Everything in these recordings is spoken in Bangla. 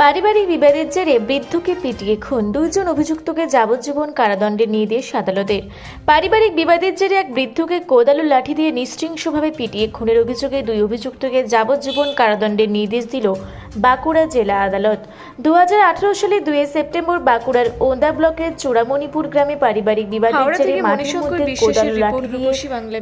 পারিবারিক বিবাদের জেরে বৃদ্ধকে পিটিয়ে খুন। দুইজন অভিযুক্তকে যাবজ্জীবন কারাদণ্ডের নির্দেশ আদালতের পারিবারিক বিবাদের জেরে এক বৃদ্ধকে কোদালো লাঠি দিয়ে নিশৃংসভাবে পিটিয়ে খুনের অভিযোগে দুই অভিযুক্তকে যাবজ্জীবন কারাদণ্ডের নির্দেশ দিল বাঁকুড়া জেলা আদালত। দু সালে দুই সেপ্টেম্বর বাঁকুড়ার ওন্দা ব্লকের চূড়ামণিপুর গ্রামে পারিবারিক বিবাদের জেরে মাঠের মধ্যে বিশ্বাসের লাঠি দিয়ে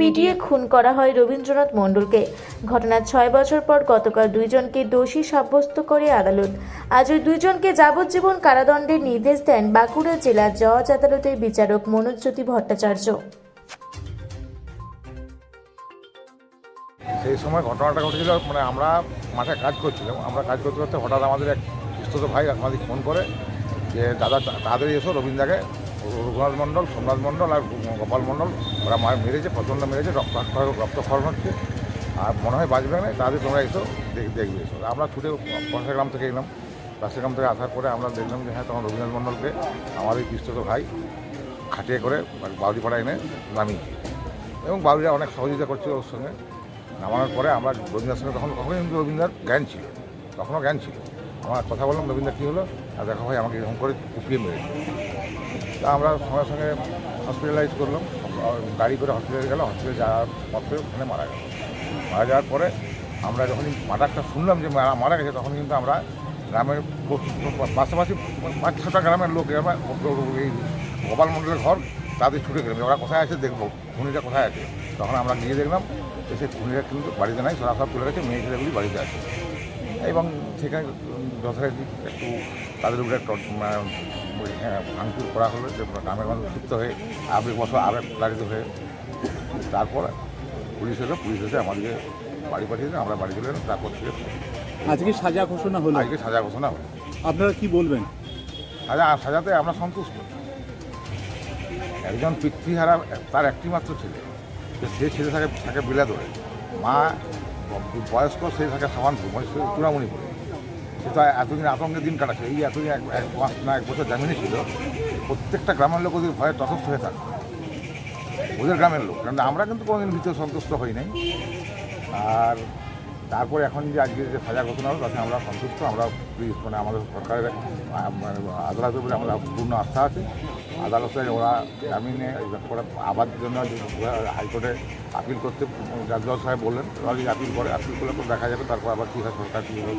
পিটিয়ে খুন করা হয় রবীন্দ্রনাথ মণ্ডলকে। ঘটনার ছয় বছর পর গতকাল দুইজনকে দোষী সাব্যস্ত করে আদালত। আজ ওই দুইজনকে যাবজ্জীবন কারাদণ্ডের নির্দেশ দেন বাঁকুড়া জেলা জজ আদালতের বিচারক মনোজ্যোতি ভট্টাচার্য। সেই সময় ঘটনাটা ঘটেছিল মানে আমরা মাঠে কাজ করছিলাম। আমরা কাজ করতে করতে হঠাৎ আমাদের এক বিস্তৃত ভাই আমাদের ফোন করে যে, দাদা, তাড়াতাড়ি এসো রবীন্দ্রাকে রঘুনাথ মণ্ডল, সোমনাথ মণ্ডল আর গোপাল মণ্ডল, ওরা মা মেরেছে, প্রচণ্ড মেরেছে, রক্ত, রক্তক্ষরণ হচ্ছে। আর মনে হয় বাঁচবে না তাদের তোমরা এসো, দেখ- দেখবে এসো। আমরা ছুটে গ্রাম থেকে এলাম। গ্রাম থেকে আসার পরে আমরা দেখলাম যে হ্যাঁ তখন রবীন্দ্রনাথ মণ্ডলকে আমাদের বিস্তৃত ভাই খাটিয়ে করে বাউরিপাড়া এনে নামিয়েছে এবং বাউরিরা অনেক সহযোগিতা করছিল ওর সঙ্গে। নামানোর পরে আমরা রবীন্দ্রের সঙ্গে তখন তখনই কিন্তু রবীন্দ্রার জ্ঞান ছিল, তখনও জ্ঞান ছিল। আমার কথা বললাম রবীন্দ্র কী হলো? আর দেখা ভাই, আমাকে এরকম করে কুপিয়ে মেরেছে। তা আমরা সঙ্গে সঙ্গে হসপিটালাইজ করলাম। গাড়ি করে হসপিটালে গেল হসপিটালে যাওয়ার পথে ওখানে মারা গেল। মারা যাওয়ার পরে আমরা যখনই মার্ডারটা শুনলাম যে মারা গেছে, তখন কিন্তু আমরা গ্রামের পাশাপাশি পাঁচ ছটা গ্রামের লোক এই গোপাল মণ্ডলের ঘর তাদের ছুটে গেলাম। ওরা কোথায় আছে দেখব খুনিটা কোথায় আছে? তখন আমরা গিয়ে দেখলাম সেই খুনিরা কিন্তু বাড়িতে নাই সরা সব তুলে গেছে মেয়ে ছেলেগুলি বাড়িতে আছে। এবং সেখানে যথারীতি একটু তাদের উপরে হ্যাঁ, ভাঙচুর করা হলো যে গ্রামের মানুষ ক্ষিপ্ত হয়ে আবেগ বছর আবেগ তাড়িত হয়ে তারপর পুলিশ এলো পুলিশ এসে আমাদেরকে বাড়ি পাঠিয়েছে আমরা বাড়ি চলে এলাম তারপর থেকে আজকে সাজা ঘোষণা হলো? আজকে সাজা ঘোষণা হলো। আপনারা কি বলবেন? সাজা সাজাতে আমরা সন্তুষ্ট। একজন পিতৃহারা তার একটি মাত্র ছেলে। সে ছেলে থাকে থাকে বিলা ধরে। মা বয়স্ক সে থাকে সামান মানে সে চূড়ামণিপুরে সে তো এতদিন আতঙ্কে দিন কাটাচ্ছে। এই এতদিন এক এক মাস না, এক বছর জামিনে ছিল। প্রত্যেকটা গ্রামের লোক ওদের ভয়ে তথস্থ হয়ে থাকে। ওদের গ্রামের লোক। কারণ আমরা কিন্তু কোনোদিন ভিতরে সন্তুষ্ট হই নাই। আর তারপরে এখন যে আজকে যে সাজা ঘোষণা হলো তাতে আমরা সন্তুষ্ট আমরা মানে আমাদের সরকারের মানে আদালতের উপরে আমাদের পূর্ণ আস্থা আছে। আদালতে ওরা জামিনে আবার জন্য যে হাইকোর্টে আপিল করতে জাজ সাহেব বললেন ওরা যদি আপিল করে আপিল করলে তো দেখা যাবে তারপর আবার কী হয় সরকার কী হবে।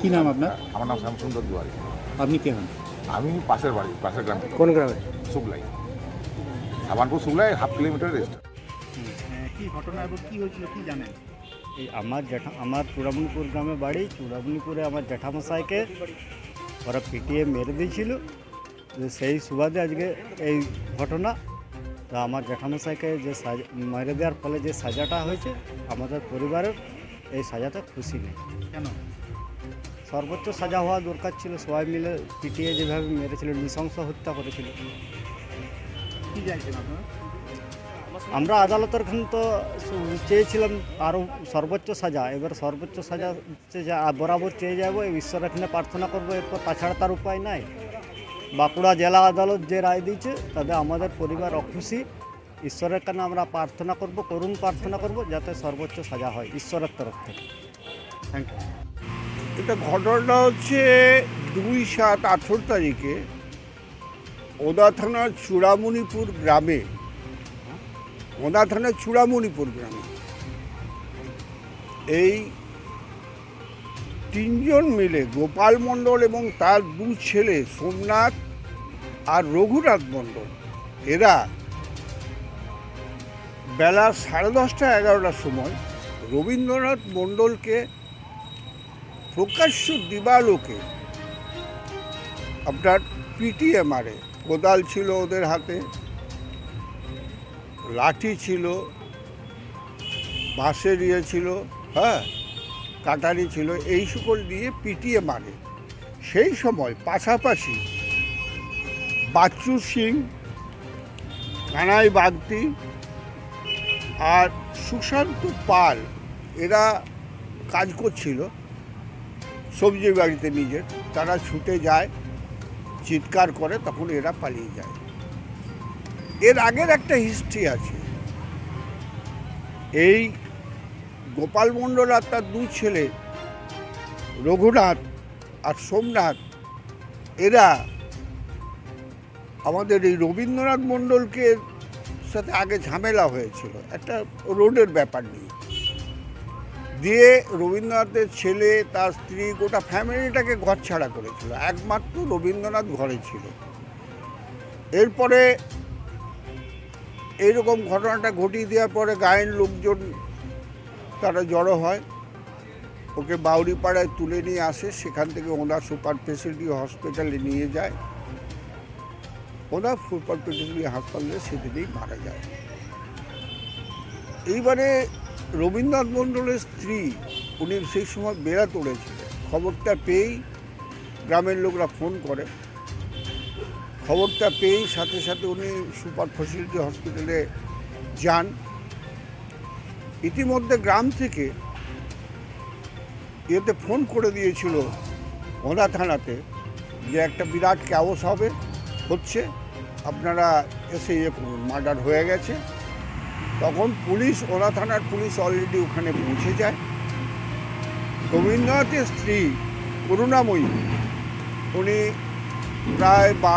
কি নাম আপনার? আমার নাম শ্যামসুন্দর দুয়ারি আপনি কে হন? আমি পাশের বাড়ি পাশের গ্রাম। কোন গ্রামে? শুক্লাই। সাবানপুর শুক্লাই হাফ কিলোমিটার রেস্ট কি ঘটনা এবং কি হয়েছিল কি জানেন? এই আমার জেঠা আমার চূড়ামণিপুর গ্রামে বাড়ি চূড়ামণিপুরে আমার জ্যাঠামশাইকে ওরা পিটিয়ে মেরে দিয়েছিল। সেই সুবাদে আজকে এই ঘটনা। তো আমার জ্যাঠামশাইকে যে সাজা মেরে দেওয়ার ফলে যে সাজাটা হয়েছে আমাদের পরিবারের এই সাজাতে খুশি নেই। কেন? সর্বোচ্চ সাজা হওয়া দরকার ছিল সবাই মিলে পিটিয়ে যেভাবে মেরেছিল নৃশংস হত্যা করেছিল। কি চাইছেন আপনারা? আমরা আদালতের খান তো চেয়েছিলাম আরও সর্বোচ্চ সাজা এবার সর্বোচ্চ সাজা হচ্ছে যে বরাবর চেয়ে যাব ঈশ্বর এখানে প্রার্থনা করব এরপর তাছাড়া তার উপায় নাই। বাঁকুড়া জেলা আদালত যে রায় দিয়েছে তাতে আমাদের পরিবার অখুশি। ঈশ্বরের কাছে আমরা প্রার্থনা করব করুণ প্রার্থনা করব যাতে সর্বোচ্চ সাজা হয় ঈশ্বরের তরফ থেকে। থ্যাংক ইউ এটা ঘটনাটা হচ্ছে দুই সাত আঠেরো তারিখে। ওদা থানার চূড়ামণিপুর গ্রামে ওদা থানার চূড়ামণিপুর গ্রামে। এই তিনজন মিলে গোপাল মণ্ডল এবং তার দু ছেলে সোমনাথ আর রঘুনাথ মণ্ডল, এরা বেলা সাড়ে দশটা এগারোটার সময় রবীন্দ্রনাথ মণ্ডলকে প্রকাশ্য দিবালোকে আপনার পিটিএ মারে কোদাল ছিল ওদের হাতে লাঠি ছিল, বাঁশের ইয়ে ছিল হ্যাঁ কাটারি ছিল, এই সকল দিয়ে পিটিয়ে মারে। সেই সময় পাশাপাশি বাচ্চু সিং, কানাই বাগদি আর সুশান্ত পাল, এরা কাজ করছিল। সবজি বাড়িতে নিজের, তারা ছুটে যায়, চিৎকার করে, তখন এরা পালিয়ে যায়। এর আগের একটা হিস্ট্রি আছে। এই গোপাল মণ্ডল আর তার দুই ছেলে, রঘুনাথ আর সোমনাথ, এরা আমাদের এই রবীন্দ্রনাথ মণ্ডলকে সাথে আগে ঝামেলা হয়েছিল। একটা রোডের ব্যাপার নিয়ে। দিয়ে রবীন্দ্রনাথের ছেলে, তার স্ত্রী গোটা ফ্যামিলিটাকে ঘর ছাড়া করেছিল। একমাত্র রবীন্দ্রনাথ ঘরে ছিল। এরপরে এইরকম ঘটনাটা ঘটিয়ে দেওয়ার পরে গায়ের লোকজন তারা জড়ো হয়। ওকে বাউরিপাড়ায় তুলে নিয়ে আসে, সেখান থেকে ওনার সুপার স্পেশালিটি হসপিটালে নিয়ে যায়। ওনার সুপার স্পেশালিটি হাসপাতালে সেদিনেই মারা যায়। এইবারে রবীন্দ্রনাথ মণ্ডলের স্ত্রী, উনি সেই সময় বেড়া তোড়েছিলেন খবরটা পেয়েই গ্রামের লোকরা ফোন করে। খবরটা পেয়েই সাথে সাথে উনি সুপার ফেসিলিটি হসপিটালে যান। ইতিমধ্যে গ্রাম থেকে এতে ফোন করে দিয়েছিল ওনা থানাতে যে একটা বিরাট ক্যাওস হবে, হচ্ছে। আপনারা এসে ইয়ে করুন, মার্ডার হয়ে গেছে। তখন পুলিশ, ওনা থানার পুলিশ অলরেডি ওখানে পৌঁছে যায়। রবীন্দ্রনাথের স্ত্রী করুণাময়ী, উনি প্রায় বা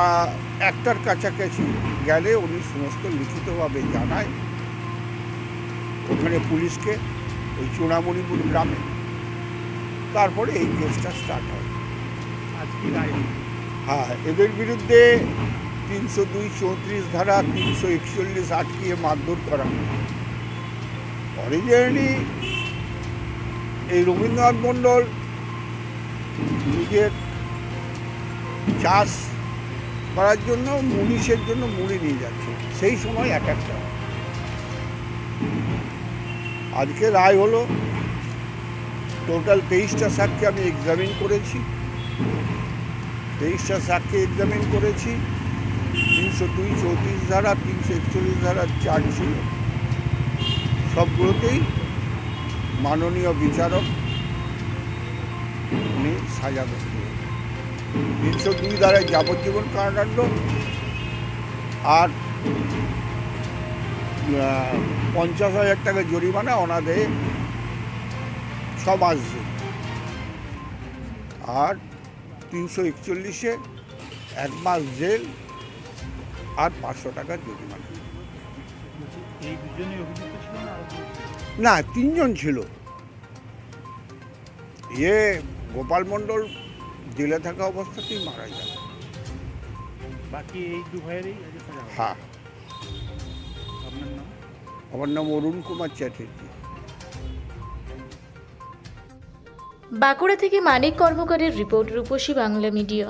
একটার কাছাকাছি গেলে উনি সমস্ত লিখিতভাবে জানায় ওখানে পুলিশকে ওই চূড়ামণিপুর গ্রামে। তারপরে এই কেসটা স্টার্ট হয়। হ্যাঁ এদের বিরুদ্ধে তিনশো দুই চৌত্রিশ ধারা তিনশো একচল্লিশ আটকিয়ে মারধর করা অরিজিনালি এই রবীন্দ্রনাথ মণ্ডল নিজের চাষ করার জন্য মুনিশের জন্য মুড়ি নিয়ে যাচ্ছে। সেই সময় এক একটা আজকে রায় হলো টোটাল তেইশটা সাক্ষী আমি এক্সামিন করেছি। তেইশটা সাক্ষী এক্সামিন করেছি। তিনশো দুই, চৌত্রিশ ধারা, তিনশো একচল্লিশ ধারা চার্জ ছিল সবগুলোতেই মাননীয় বিচারক উনি সাজা করছিলেন তিনশো দুই ধারায় যাবজ্জীবন কারাদণ্ড আর পঞ্চাশ হাজার টাকা জরিমানা ওনাদের মাস জেল। আর তিনশো একচল্লিশে এক মাস জেল আর পাঁচশো টাকা জরিমানা? না তিনজন ছিল ইয়ে গোপাল মণ্ডল জেলে থাকা অবস্থাতেই মারা যায় বাকি এই দু ভাইয়েরই। হ্যাঁ। আপনার নাম? আমার নাম অরুণ কুমার চ্যাটার্জি। বাঁকুড়া থেকে মানিক কর্মকারের রিপোর্ট রূপসী বাংলা মিডিয়া।